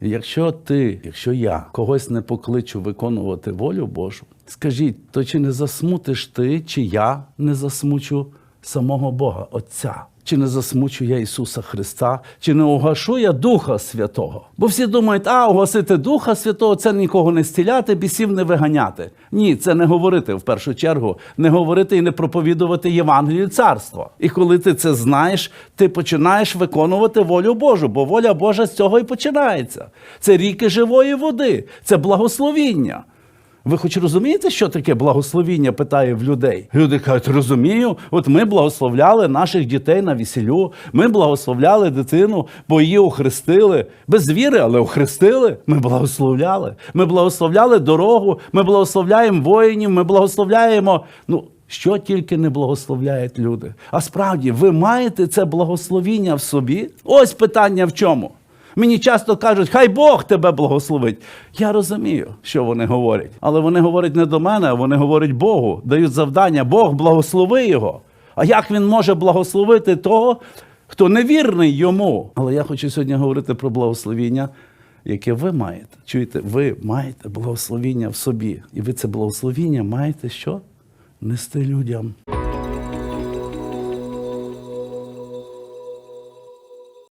Якщо ти, якщо я когось не покличу виконувати волю Божу, скажіть, то чи не засмутиш ти, чи я не засмучу самого Бога, Отця? Чи не засмучу я Ісуса Христа, чи не угашу я Духа Святого? Бо всі думають, а угасити Духа Святого це нікого не стіляти, бісів не виганяти. Ні, це не говорити в першу чергу, не говорити і не проповідувати Євангелію царства. І коли ти це знаєш, ти починаєш виконувати волю Божу, бо воля Божа з цього і починається. Це ріки живої води, це благословіння. Ви хоч розумієте, що таке благословіння? питає в людей. Люди кажуть, розумію. От ми благословляли наших дітей на весіллю, ми благословляли дитину, бо її охрестили. Без віри, але охрестили. Ми благословляли. Ми благословляли дорогу, ми благословляємо воїнів, ми благословляємо. Ну, що тільки не благословляють люди. А справді, ви маєте це благословіння в собі? Ось питання в чому. Мені часто кажуть, хай Бог тебе благословить. Я розумію, що вони говорять. Але вони говорять не до мене, а вони говорять Богу, дають завдання, Бог благослови його. А як він може благословити того, хто невірний йому? Але я хочу сьогодні говорити про благословіння, яке ви маєте. Чуєте, ви маєте благословіння в собі. І ви це благословіння маєте що? Нести людям.